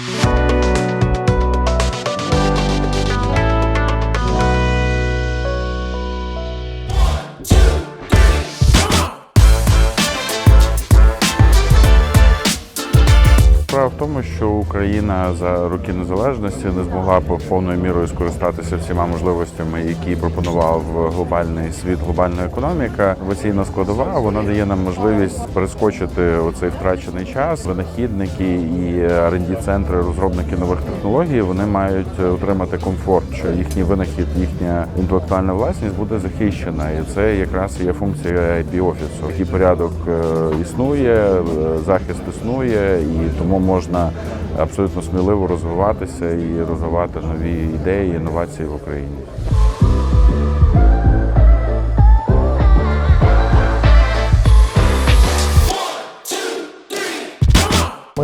Справа в тому, що Україна за роки незалежності не змогла повною мірою скористатися всіма можливостями, які пропонував глобальний світ, глобальна економіка. Інноваційна складова вона дає нам можливість перескочити оцей втрачений час. Винахідники і rd центри розробники нових технологій вони мають отримати комфорт, що їхній винахід, їхня інтелектуальна власність буде захищена, і це якраз є функція IP офісу. Такий порядок е, існує, е, захист існує, і тому можна абсолютно сміливо розвиватися і розвивати нові ідеї, інновації в Україні.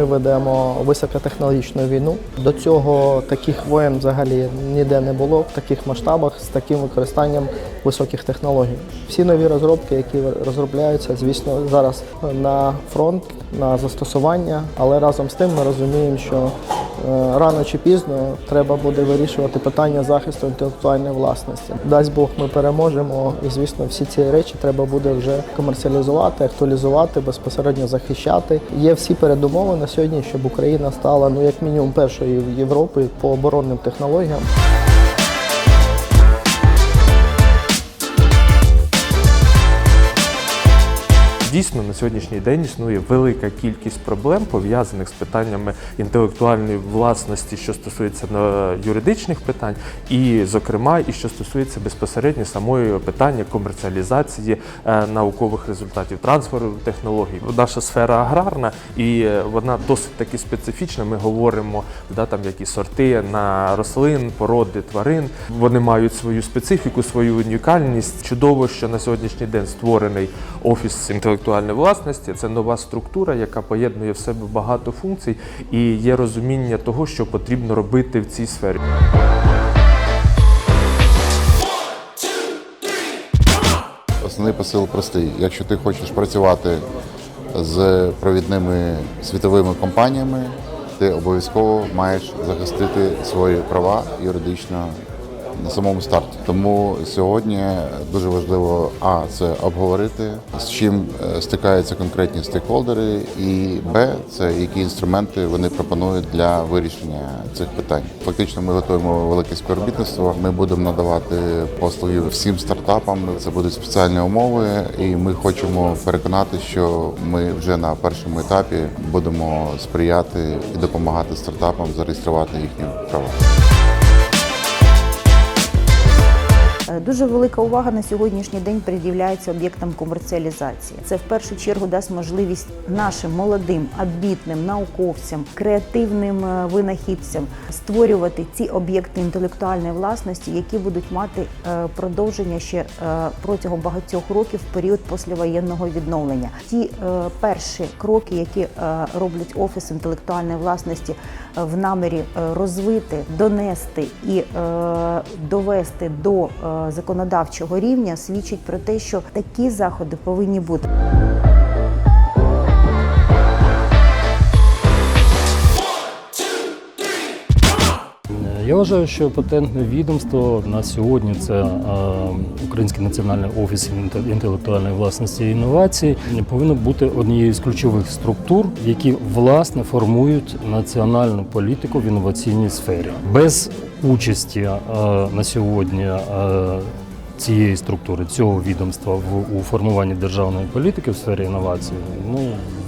Ведемо високотехнологічну війну. До цього таких воєн взагалі ніде не було в таких масштабах з таким використанням високих технологій. Всі нові розробки, які розробляються, звісно, зараз на фронт, на застосування, але разом з тим ми розуміємо, що рано чи пізно треба буде вирішувати питання захисту інтелектуальної власності. Дасть Бог, ми переможемо, і звісно, всі ці речі треба буде вже комерціалізувати, актуалізувати, безпосередньо захищати. Є всі передумови на сьогодні, щоб Україна стала ну як мінімум першою в Європі по оборонним технологіям. Дійсно, на сьогоднішній день існує велика кількість проблем пов'язаних з питаннями інтелектуальної власності, що стосується на юридичних питань, і, зокрема, і що стосується безпосередньо самої питання комерціалізації е, наукових результатів, трансферу технологій. Наша сфера аграрна і е, вона досить таки специфічна. Ми говоримо да, там які сорти на рослин, породи тварин. Вони мають свою специфіку, свою унікальність. Чудово, що на сьогоднішній день створений офіс інтелектуальної власності. Це нова структура, яка поєднує в себе багато функцій, і є розуміння того, що потрібно робити в цій сфері. Основний посил простий. Якщо ти хочеш працювати з провідними світовими компаніями, ти обов'язково маєш захистити свої права юридично на самому старті. Тому сьогодні дуже важливо а це обговорити, з чим е, стикаються конкретні стейкхолдери, і б це які інструменти вони пропонують для вирішення цих питань. Фактично, ми готуємо велике співробітництво. Ми будемо надавати послуги всім стартапам. Це будуть спеціальні умови, і ми хочемо переконати, що ми вже на першому етапі будемо сприяти і допомагати стартапам зареєструвати їхні права. Дуже велика увага на сьогоднішній день приділяється об'єктам комерціалізації. Це в першу чергу дасть можливість нашим молодим, амбітним науковцям, креативним е, винахідцям створювати ці об'єкти інтелектуальної власності, які будуть мати е, продовження ще е, протягом багатьох років в період післявоєнного відновлення. Ті перші кроки, які роблять офіс інтелектуальної власності в намірі розвити, донести і довести до законодавчого рівня, свідчить про те, що такі заходи повинні бути. Я вважаю, що патентне відомство на сьогодні це е, Український національний офіс інте- інтелектуальної власності і інновацій повинно бути однією з ключових структур, які власне формують національну політику в інноваційній сфері. Без участі е, на сьогодні. Цієї структури цього відомства в у формуванні державної політики в сфері інновацій, ну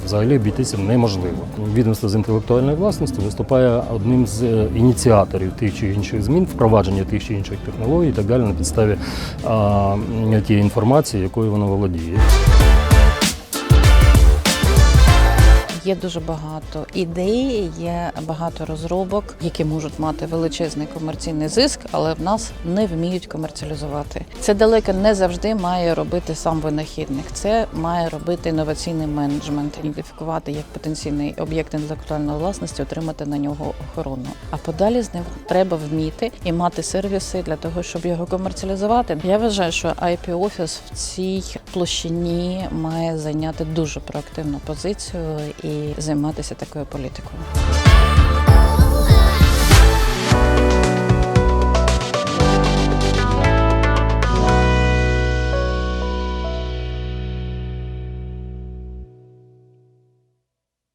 взагалі обійтися неможливо. Відомство з інтелектуальної власності виступає одним з е, ініціаторів тих чи інших змін, впровадження тих чи інших технологій і так далі на підставі а, тієї інформації, якою воно володіє. Є дуже багато ідей, є багато розробок, які можуть мати величезний комерційний зиск, але в нас не вміють комерціалізувати. Це далеко не завжди має робити сам винахідник. Це має робити інноваційний менеджмент, ідентифікувати як потенційний об'єкт інтелектуальної власності, отримати на нього охорону. А подалі з ним треба вміти і мати сервіси для того, щоб його комерціалізувати. Я вважаю, що IP офіс в цій площині має зайняти дуже проактивну позицію займатися такою політикою.